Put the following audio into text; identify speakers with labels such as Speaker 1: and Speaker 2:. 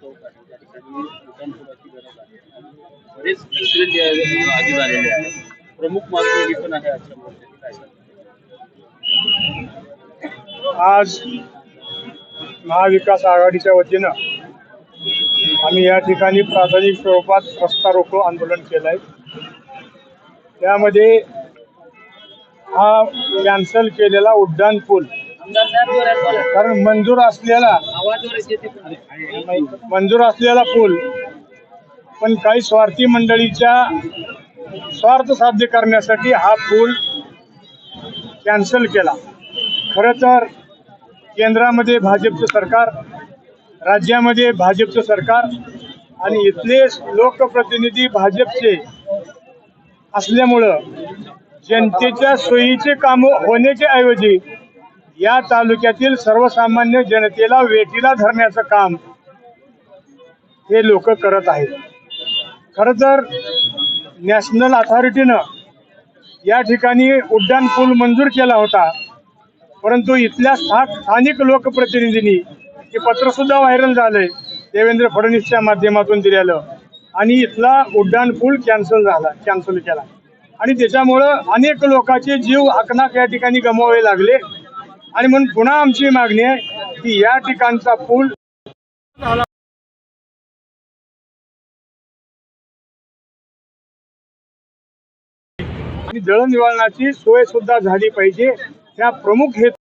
Speaker 1: चौक आहे त्या ठिकाणी उड्डाणपुलाची गरज आहे आणि बरेच ऍक्सिडेंट जे आधी झालेले आहेत. प्रमुख मागणी ही पण आहे आजच्या मोर्चाची
Speaker 2: आज महाविकास आघाडीच्या वतीनं आम्ही या ठिकाणी प्राथमिक स्वरूपात रस्ता रोको आंदोलन केलं आहे त्यामध्ये हा कॅन्सल केलेला उड्डाण पूल कारण मंजूर असलेला मंजूर असलेला पूल पण काही स्वार्थी मंडळीच्या स्वार्थ साध्य करण्यासाठी हा पूल कॅन्सल केला. खरं तर केंद्रामध्ये भाजपचं सरकार राज्यामध्ये भाजपचं सरकार आणि इथले लोकप्रतिनिधी भाजपचे असल्यामुळं जनतेच्या सोयीचे कामं होण्याच्या ऐवजी या तालुक्यातील सर्वसामान्य जनतेला वेठीला धरण्याचं काम हे लोक करत आहेत. खरं तर नॅशनल अथॉरिटीनं या ठिकाणी उड्डाण पूल मंजूर केला होता परंतु इथल्या स्था स्थानिक लोकप्रतिनिधींनी हे पत्रसुद्धा व्हायरल झालंय देवेंद्र फडणवीसच्या माध्यमातून दिलेलं. आणि इथला उड्डाण पूल कॅन्सल झाला कॅन्सल केला. आणि त्याच्यामुळं अनेक लोकांचे जीव अकनाक या ठिकाणी गमवावे लागले. आणि म्हणून पुन्हा आमची मागणी आहे की या ठिकाणचा पूल आणि दळणवळणाची सोय सुद्धा झाली पाहिजे. त्या प्रमुख हेतू